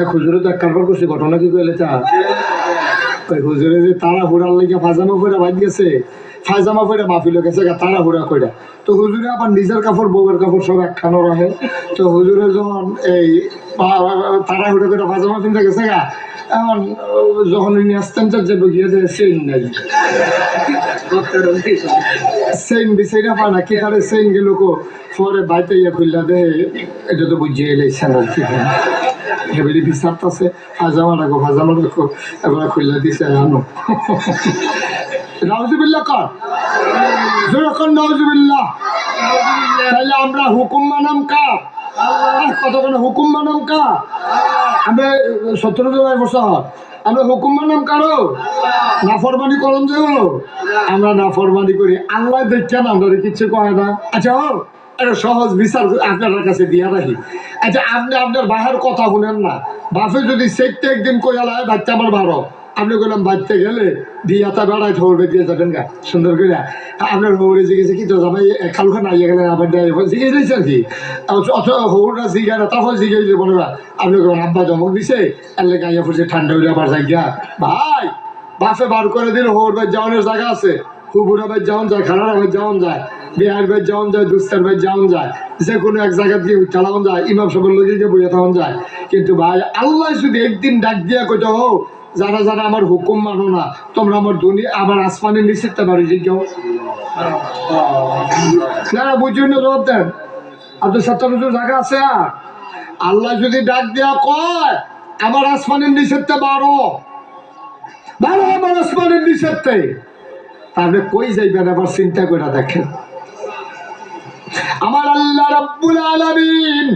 এক হুজুরে তো এক কারবার করছে ঘটনা কি কইলে চা ওই হুজুরে যে তারা হুড়ার লেগে ফাজামা পরে বাদ গেছে ফাজামা পরে মাহফিল গেছে তারা হুড়া কইরা। তো হুজুরে আবার নিজের কাপড়, বউয়ের কাপড় সব একখানো রাখে। তো হুজুরে যখন এই তারা হুড়া করে ফাজামা কিনতে গেছে, গা, এখন, যখন উনি আসতেন তো যে গিয়ে যে সেইন নাই সেইন বিচাইরা পা না, কি তারে সেইন গেল কো? পরে বাইতে ইয়ে খুললা দে, এটা তো বুঝিয়ে এলাইছেন আর কি এবারে বিচার আছে ফাজামা রাখো ফাজামা রাখো এবার খুললা দিছে, আনো। নাউজুবিল্লাহ কর। যেরকম নাউজুবিল্লাহ। তাহলে আমরা হুকুম মানাম কা কতক্ষণ হুকুম মানাম কা আমরা সতেরো জনের বছর আমরা হুকুম মানলাম কারও? নাফরমানি করম যে আমরা নাফরমানি করি। আল্লাহ দেখছেন, আমরা কিচ্ছু কয় না। আচ্ছা ও, একটা সহজ বিচার আপনার কাছে দিয়া রাখি। আচ্ছা আপনি আপনার বাহার কথা শুনেন না। বাফে যদি সেটটা একদিন কইয়ালায় বাচ্চা আমার বারো আপনি কইলাম বাচ্চা গেলে দিয়া তা বেড়াই ধরবে দিয়ে যাবেন গা, সুন্দর করে। আপনার হৌরে জিজ্ঞেসে, কি তো জামাই খালুখা নাই গেলে আবার জিজ্ঞেস দিয়েছে আর কি? অত হৌরা না তখন জিজ্ঞেস দিয়ে বলো না, আপনি কেমন আব্বা জমক দিছে এলে গাইয়া ফুটছে, ঠান্ডা হইলে আবার যাই গা ভাই বাসে বার করে দিল, হৌর ভাই যাওয়ানোর জায়গা আছে। হুবুরা ভাই যাওয়ান যায় খানারা ভাই যাওয়ান যায় বিহার ভাই যাওয়ান যায় দুস্তার ভাই যাওয়ান যায়, যে কোনো এক জায়গা দিয়ে চালান যায়, ইমাম সবের লোকে গিয়ে বইয়া থাকুন যায়। কিন্তু ভাই, আল্লাহ শুধু একদিন ডাক দিয়া কইতে, হো যারা যারা আমার হুকুম মানো না, তোমরা আমার দুনিয়া আমার আসমানের নিষেধটা বাড়ি কেউ না বুঝুন না, জবাব দেন। আপনার সত্তর জায়গা আছে আল্লাহ যদি ডাক দেয়া কয়, আমার আসমানের নিষেধটা বাড়ো। বাড়ো আমার আসমানের নিষেধতে তাহলে কই যাইবেন আবার চিন্তা করে দেখেন? আমার আল্লাহ রাব্বুল আলামিন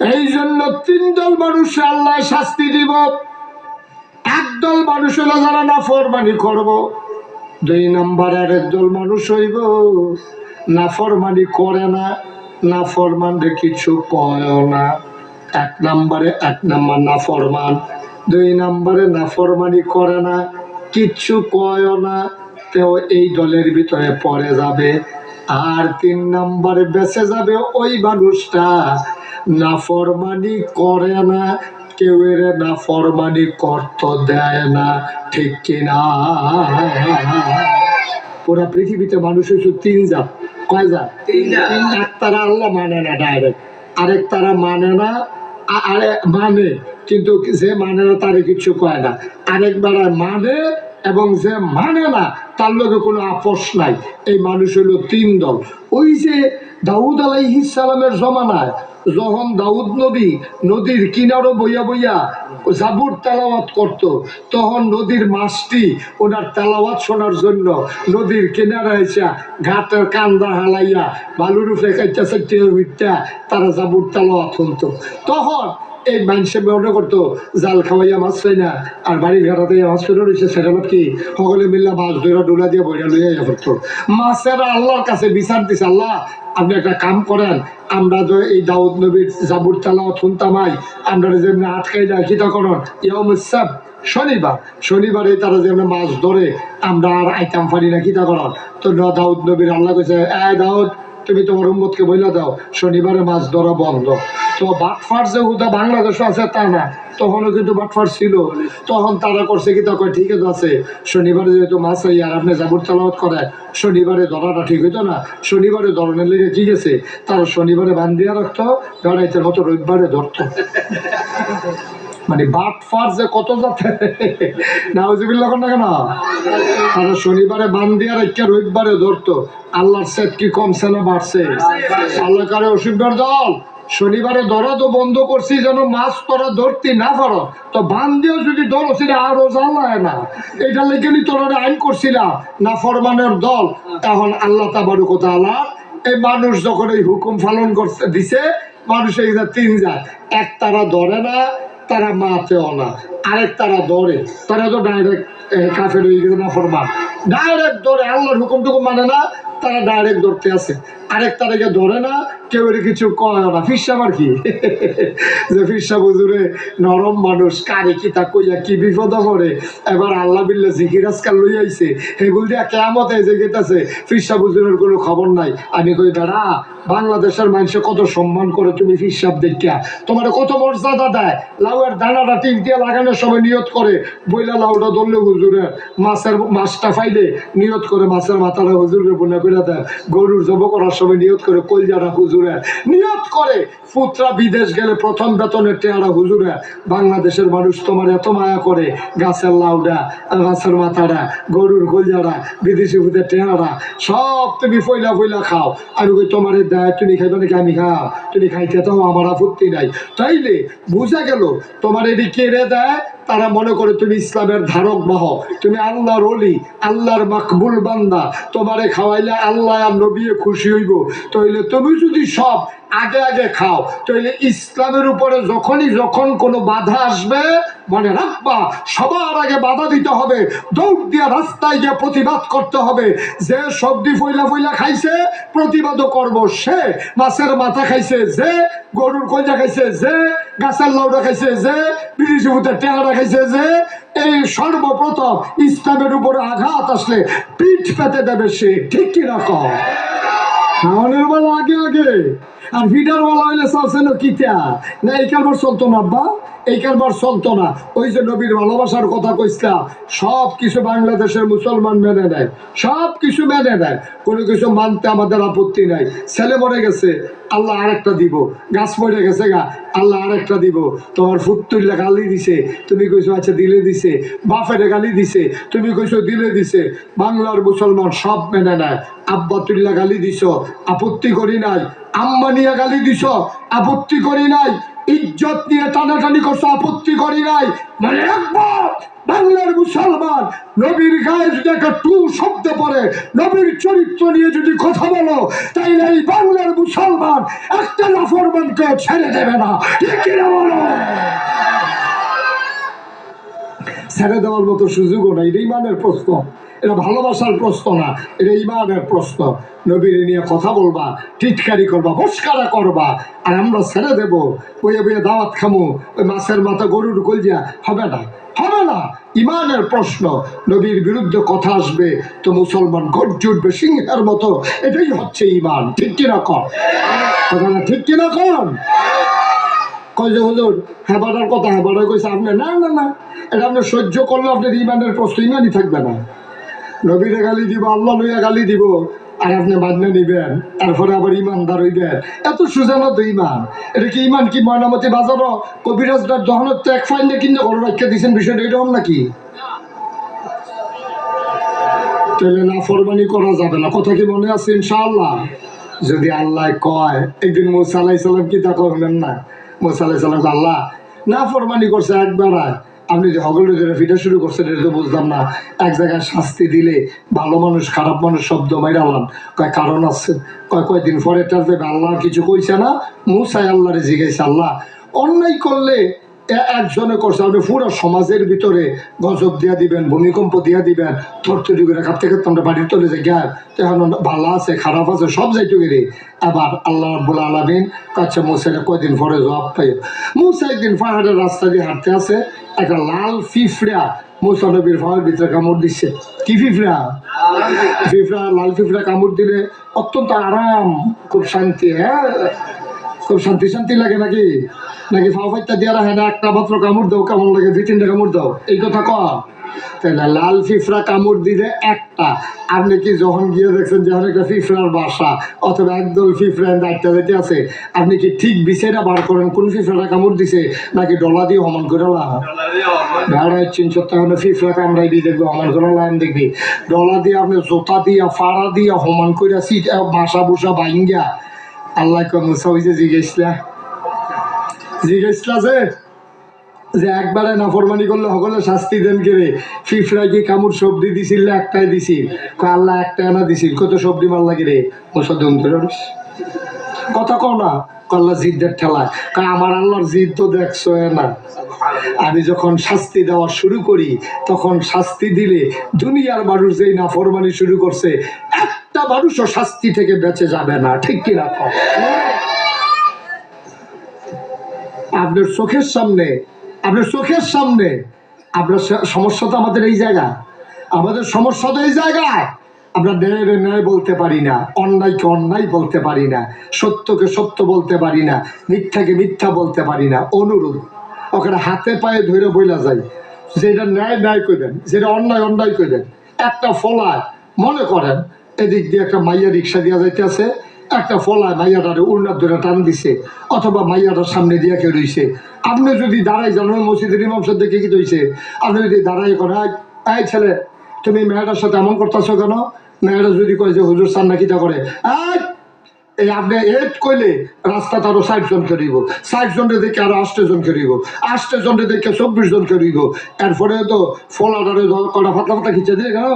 এই জন্য তিন দল মানুষ আল্লাহ শাস্তি দিব। একদল মানুষ হলো যারা না ফরমানি করব। দুই নাম্বার আরেক দল মানুষ হইব। না ফরমানি করে না, নাফরমানরে কিছু কয় না। এক নাম্বারে এক নাম্বার নাফরমান, দুই নাম্বারে নাফরমানি করে না, কিচ্ছু কয় না, তেও এই দলের ভিতরে পড়ে যাবে। আর তিন নম্বরে বেঁচে যাবে ওই মানুষটা নাফরমানি করে না কেউ এর নাফরমানি করত দেয় না ঠিক কিনা? পুরা পৃথিবীতে মানুষ হচ্ছে তিন জাত। কয় জাত? এক তারা আল্লাহ মানে না ডাইরেক্ট আরেক তারা মানে না আরে মানে কিন্তু যে মানে না তারে কিছু কয় না। আরেকবার মানে এবং যে মানে না তার লোকে কোনো আপোষ নাই। এই মানুষ হলো তিন দল। ওই যে দাউদ আলাইহিস সালামের জমানায় যখন দাউদ নবী নদীর কিনারো বইয়া বইয়া জাবুর তেলাওয়াত করত। তখন নদীর মাছটি ওনার তেলাওয়াত শোনার জন্য নদীর কিনারে এসে ঘাটের কান্দা হালাইয়া বালুর উপরে কাইটা তারা জাবুর তেলাওয়াত শুনতো। তখন এই মানুষে মনে করতো, জাল খাওয়াইয়া মাছ পাই না, আর বাড়ির ঘাটাতে মাছ ফেরত রয়েছে সেটা কি? সকলে মিল্লা মাছ ধরে ডোলা দিয়ে বইটা লইয়া ইয়া করতো মাছেরা আল্লাহর কাছে বিচার দিছে, আল্লাহ, আপনি একটা কাম করেন আমরা তো এই দাউদ নবীর জাবুর তালাও শুনতামাই আমরা যেমন আটকাই করন ইয়ম সাব শনিবার। শনিবারে তারা যেমন মাছ ধরে, আমরা আর আইতাম পারি না কিতা করন তো দাউদ নবীর আল্লাহ কইছে, এ দাউদ তুমি তোমার উম্মতকে বইলা দাও, শনিবারে মাছ ধরা বন্ধ। তো বাটফার যে হুদা বাংলাদেশ আছে তা না, তখনও কিন্তু বাটফার ছিল। তখন তারা করছে কি তখন ঠিক আছে, শনিবারে যেহেতু মাছ হয় আর আপনি জাবুর তালাওয়াত করে শনিবারে ধরাটা ঠিক হইতো না। শনিবারে ধরনের লেগে ঠিক আছে তারা শনিবারে বান্ধিয়া রাখতো, বেড়াইতে মতো রবিবারে ধরতো। মানে বাটফার যে কত যাতে নাউজিবিল্লাহ না কেন? তারা শনিবারে বান্ধিয়া রেখে রবিবারে ধরতো। আল্লাহর সেট কি কমছে না বাড়ছে? আল্লাহ কারে অসুবিধার দল? শনিবারে ধরা তো বন্ধ করছি যেন মাছ তোরা ধরতি না পারো। তো বান্ধিও যদি ধরছিল আরও জ্বালায় না। এটা লেগে তোরা আইন করছিলাম না ফরমানের দল। এখন আল্লাহ তাবারু কথা আল্লাহ এই মানুষ যখন এই হুকুম পালন করতে দিছে, মানুষ এই তিন যায় এক তারা ধরে না তারা মাতেও না আরেক তারা দৌড়ে তারা তো ডাইরেক্ট কাফের হয়ে গেছে না ফরমান ডাইরেক্ট দৌড়ে আল্লাহর হুকুমটুকু মানে না, তারা ডাইরেক্ট দৌড়তে আছে। আরেক তারাকে ধরে না কেউ কিছু কয় না কি? যে নরম মানুষ, কারে কি তা কইয়া কি বিপদ করে এবার আল্লাহ বিল্লা লই আইছে। দিয়া কেমত কোনো খবর নাই। আমি কই দাঁড়া বাংলাদেশের মানুষে কত সম্মান করে তুমি ফিরসাব দেখিয়া। তোমার কত মর্যাদা দেয়। লাউয়ের দানাটা টিপ দিয়ে লাগানোর সময় নিয়ত করে। বইলা লাউটা ধরলে হুজুরে, মাছের মাছটা ফাইলে নিয়ত করে মাছের মাথাটা হুজুরে বোনা করে দেয়। গরুর জব করার সময় নিয়ত করে কলজাটা হুজুরে নিয়ত করে। পুত্রা বিদেশ গেলে প্রথম বেতনের টেয়ারা হুজুরে। বাংলাদেশের মানুষ তোমার এত মায়া করে। গাছের লাউডা, গাছের মাথাটা গরুর কলজাটা বিদেশি ভূতের টেয়ারা সব তুমি ফইলা ফইলা খাও। আমি কই, তোমার দেয় তুমি খাইবে নাকি আমি খাও? তুমি খাইতে তো আমার আপত্তি নাই। তাইলে বুঝা গেল, তোমার এটি কেড়ে দেয়? তারা মনে করে তুমি ইসলামের ধারক বাহ তুমি আল্লাহর অলি আল্লাহর মাকবুল বান্দা। তোমারে খাওয়াইলে আল্লাহ আর নবী খুশি হইব। তাইলে তুমি যদি সব আগে আগে খাও। তাইলে ইসলামের উপরে যখনই যখন কোনো বাধা আসবে মনে রাখবা সবার আগে বাধা দিতে হবে। দৌড় দিয়ে রাস্তায় গিয়ে প্রতিবাদ করতে হবে। যে সবজি ফইলা ফইলা খাইছে, প্রতিবাদও করব। সে মাছের মাথা খাইছে, যে গরুর কলজা খাইছে, যে গাছের লাউডা খাইছে, যে বিদেশি ভূতের টেহারা খাইছে, যে এই সর্বপ্রথম ইসলামের উপরে আঘাত আসলে পিঠ পেতে দেবে সে। ঠিক কিনা কম খাওয়ানোর বেলা আগে আগে আর ভিডার বেলা হইলে চলছে না কিতা না, এই কারবার চলতো না, আব্বা। এই কারবার চলতো না। ওই যে নবীর ভালোবাসার কথা কইছিলাম সব কিছু বাংলাদেশের মুসলমান মেনে নেয়। সব কিছু মেনে নেয়। কোনো কিছু মানতে আমাদের আপত্তি নাই। ছেলে মরে গেছে, আল্লাহ আরেকটা দিব। গাছ মরে গেছে গা, আল্লাহ আরেকটা দিব। তোমার ফুত্তুল্লা গালি দিছে, তুমি কইছো আচ্ছা দিলে দিছে। বাফের গালি দিছে, তুমি কইছো, দিলে দিছে। বাংলার মুসলমান সব মেনে নেয়। আব্বা তুল্লা গালি দিছ, আপত্তি করি নাই। আম্মা নিয়ে গালি দিছ, আপত্তি করি নাই, ইজ্জত নিয়ে টানাটানি করছ, আপত্তি করি নাই। মনে বাংলার মুসলমান নবীর গায়ে যদি একটা টু শব্দ পড়ে, নবীর চরিত্র নিয়ে যদি কথা বলো, তাইলে এই বাংলার মুসলমান একটা নাফরমানকে ছেড়ে দেবে না। ঠিক কিনা বলো? ছেড়ে দেওয়ার মতো সুযোগও নাই, এটা ইমানের প্রশ্ন। এটা ভালোবাসার প্রশ্ন না, এটা ইমানের প্রশ্ন। নবীর নিয়ে কথা বলবা, টিটকারি করবা, বস্কারা করবা, আর আমরা ছেড়ে দেব। বইয়ে বইয়ে দাওয়াত খামু, ওই মাছের মাথা গরুর কলজিয়া। হবে না হবে না, ইমানের প্রশ্ন। নবীর বিরুদ্ধে কথা আসবে, তো মুসলমান গর্জে উঠবে সিংহের মতো। এটাই হচ্ছে ইমান, ঠিক কিনা? কম কথাটা ঠিক কিনা? কম কয় যে, হুজুর কথা হেবাটা কইছে আপনি। না না না, এটা আপনি সহ্য করলে আপনার ইমানের প্রশ্ন ইমানই থাকবে না। নবীরে গালি দিব, আল্লাহ লইয়া গালি দিব, আর আপনি বাদনা নিবেন, তারপরে আবার ইমানদার হইবেন। এত সুজানো তো ইমান। এটা কি ইমান কি ময়নামতি বাজারও? কবিরাজদার দহনের তো এক ফাইন কিনে ঘর রাখিয়া দিয়েছেন বিষয়টা এরকম নাকি? তাহলে না ফরমানি করা যাবে না। কথা কি মনে আছে ইনশাআল্লাহ? যদি আল্লাহ কয়, একদিন মুসা আলাই সাল্লাম কি তা করবেন না? মুসা আলাই সাল্লাম আল্লাহ না ফরমানি করছে একবার আর আপনি যে হগল ফিটা শুরু করছেন, এটা তো বুঝলাম না। এক জায়গায় শাস্তি দিলে ভালো মানুষ, খারাপ মানুষ শব্দ মাইরালাম কয় কারণ আছে। কয় কয়দিন পরে দেবে আল্লাহ কিছু কইছে না, মুসাই আল্লাহরে জিজ্ঞাসা, আল্লাহ, অন্যায় করলে একজনে করছে আপনি পুরো সমাজের ভিতরে গজব দিয়া দিবেন, ভূমিকম্প দিয়া দিবেন থরতরি করে কাঁপতে কাঁপতে আমরা বাড়ির তলে যে এখন ভালো আছে, খারাপ আছে, সব যাইতে গেলে। আবার আল্লাহ রাব্বুল আলমিন কাছে মুসাইলে কয়দিন পরে জবাব পাই মুসা একদিন পাহাড়ের রাস্তা দিয়ে হাঁটতে আছে একটা লাল ফিফড়া মুসা নবীর ভিতরে কামড় দিচ্ছে। কি ফিফড়া? ফিফড়া, লাল ফিফড়া কামড় দিলে অত্যন্ত আরাম, খুব শান্তি হ্যাঁ? খুব শান্তি শান্তি লাগে নাকি? নাকি না? একটা মাত্র কামড় দাও, কেমন লাগে? দুই, তিনটা কামড় দাও। এই কথা ক। তাহলে লাল ফিফড়া কামড় দিলে একটা। আপনি কি যখন গিয়ে দেখছেন যে ফিফড়ার বাসা, অথবা একদল ফিফড়া দায়িত্ব দিতে আছে, আপনি কি ঠিক বিষয়টা বার করেন কোন ফিফড়াটা কামড় দিছে, নাকি ডলা দিয়ে হমান করে লা চিন সপ্তাহ ফিফড়া কামড়াই দিয়ে দেখবে হমান করে লাইন দেখবি। ডলা দিয়ে আপনি জোতা দিয়া, ফাড়া দিয়া হমান করে বাসা বুসা বাইঙ্গা আল্লাহ কর্ম হইছে জিজ্ঞেসলা। জিজ্ঞেসলা যে যে একবারে নাফরমানি করলে সকলে শাস্তি দেন কেড়ে ফিফরা কি কামড় সবজি দিছিল, একটাই দিছিল। আল্লাহ একটা আনা দিছিল। কত সবজি মাল লাগে রে? মুসা দুম ধরিস কথা কও না। কল্লা কারণ আমার আল্লাহর জিদ তো দেখছ না। আমি যখন শাস্তি দেওয়া শুরু করি, তখন শাস্তি দিলে দুনিয়ার মানুষ যেই নাফরমানি শুরু করছে, একটা মানুষও শাস্তি থেকে বেঁচে যাবে না। ঠিক কি রাখো আপনার চোখের সামনে, আপনার চোখের সামনে, আপনার সমস্যা তো আমাদের এই জায়গা আমাদের সমস্যা তো এই জায়গায়। আমরা ন্যায় ন্যায় বলতে পারি না, অন্যায়কে অন্যায় বলতে পারি না, সত্যকে সত্য বলতে পারি না, মিথ্যাকে মিথ্যা বলতে পারি না অনুরোধ ওখানে হাতে পায়ে ধরে বইলা যায়, যেটা ন্যায় ন্যায় করবেন যেটা অন্যায় অন্যায় করবেন একটা ফলায় মনে করেন, এদিক দিয়ে একটা মাইয়া রিক্সা দিয়া যাইতেছে, একটা ফলায় মাইয়াটারে উড়নার ধরে টান দিছে, অথবা মাইয়াটার সামনে দিয়ে কেউ রইছে। আপনি যদি দাঁড়াই জানেন মসজিদের ইমাম সাহেব দেখে কি হইছে? আপনি যদি দাঁড়াই করে এই ছেলে, তুমি মেয়েটার সাথে এমন করতেছো কেন? মেয়েটা যদি কয় যে হুজুর সান্না কিটা করে এই আপনি এট কইলে রাস্তা আরও ষাট জন করিব ষাট জনের দেখে আরও আষ্ট জন করিব আষ্ট জনের দেখে চব্বিশ জন করিব এরপরে তো ফলাটারে কটা ফাতলা ফাতলা খিচে দিয়ে গেল।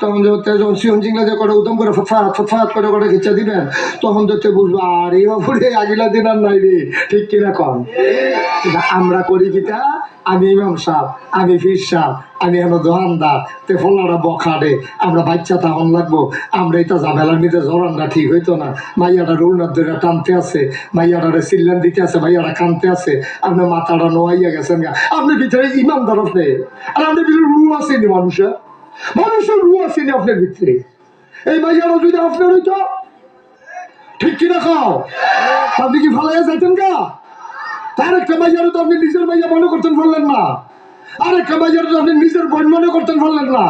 তখন যখন সিহন চিংলা যে করে উদম করে ফতফাত ফতফাত করে করে খিচে দিবেন, তখন তো বুঝব, আর এই বাবুরে আগিলা দিন আর নাই রে। ঠিক কিনা কম আমরা করি কিটা? আমি ইমাম সাহ আমি ফির সাহ আমি এনো দোকানদার তে ফলাটা বখাডে আমরা বাচ্চা তখন লাগবো। আমরা এটা ঝামেলার নিতে জড়ানটা ঠিক হইতো না। মাইয়াটা রুলনার ধরে টানতে আছে। মাইয়াটারে সিল্লান দিতে আছে মাইয়াটা কানতে আছে। আপনার মাথাটা নোয়াইয়া গেছেন গা। আপনি ভিতরে ইমানদার আপনি। আর আপনার ভিতরে রু আসেনি মানুষের। মানুষের রু আসেনি আপনার ভিতরে। এই মাইয়ারা যদি আপনার হইতো, ঠিক কিনা খাও আপনি কি ভালো যাইতেন গা? তার একটা মাইয়ারও তো আপনি নিজের মাইয়া মনে করতেন পারলেন না। আরেকটা মাইয়ারও তো আপনি নিজের বোন মনে করতেন পারলেন না।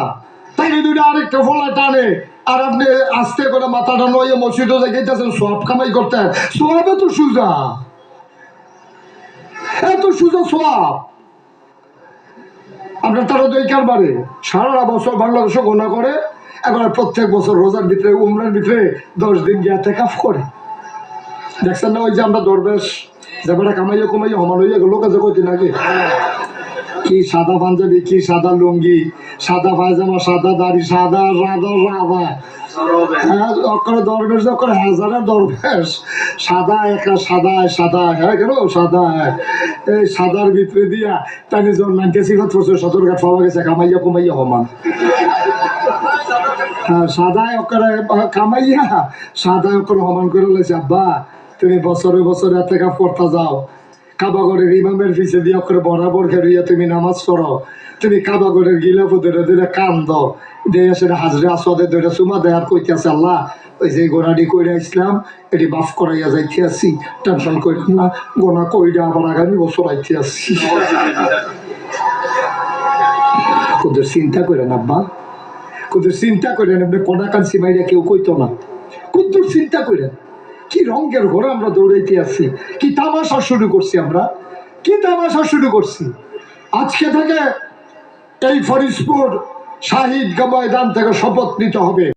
তাই দুইটা আরেকটা ফলা টানে। আর আপনি আস্তে করে মাথাটা নয় মসজিদও দেখাইতেছেন সব কামাই করতেন। সব এত সুজা। এত সুজা সব। আপনার তারা তো এই কারবারে। সারা বছর বাংলাদেশও গোনা করে এবার প্রত্যেক বছর রোজার ভিতরে, উমরার ভিতরে দশ দিন গিয়ে কাফ করে। দেখছেন না ওই যে আমরা দরবেশ? যেবারে কামাইয়া কমাইয়া হমান হইয়া গেল কাজে কইতে নাকি? কি সাদা পাঞ্জাবি, কি সাদা লুঙ্গি, সাদা পায়জামা, সাদা দাড়ি, সাদা রাধা রাধা হ্যাঁ দরবেশ সাদা একটা সাদা সাদা হ্যাঁ কেন? সাদা এই সাদার ভিতরে দিয়া তাই নিজের নাইনটি সিফাত করছে সতর্কাত পাওয়া গেছে, কামাইয়া কমাইয়া হমান হ্যাঁ সাদায় অক্ষরে কামাইয়া সাদায় অক্ষরে সমান করে লেছে আব্বা। তুমি বছরে বছরে কাপ করতে যাও। কাবাগরের ইমামের পিছে দিয়ে অক্ষরে বরাবর খেরিয়া তুমি নামাজ পড়ো। তুমি কাবাগরের গিলাপ ধরে ধরে কান দাও দিয়ে সেটা হাজরে আসওয়াদের ধরে সুমা দেয় আর কইতে আল্লাহ, ওই যে গোড়াটি কইরা ইসলাম, এটি বাফ করাইয়া যাইতে আসি। টেনশন করি না, গোনা কইরা আবার আগামী বছর আইতে আসি। ওদের চিন্তা করেন আব্বা কুদুর চিন্তা করেন আপনি কোনা কানসি মাইরা কেউ কইতো না। কুদ্দুর চিন্তা করেন কি রঙের ঘোরা আমরা দৌড়াইতে আছি? কি তামাশা শুরু করছি আমরা? কি তামাশা শুরু করছি? আজকে থেকে এই ফরিদপুর শাহিদ ময়দান থেকে শপথ নিতে হবে।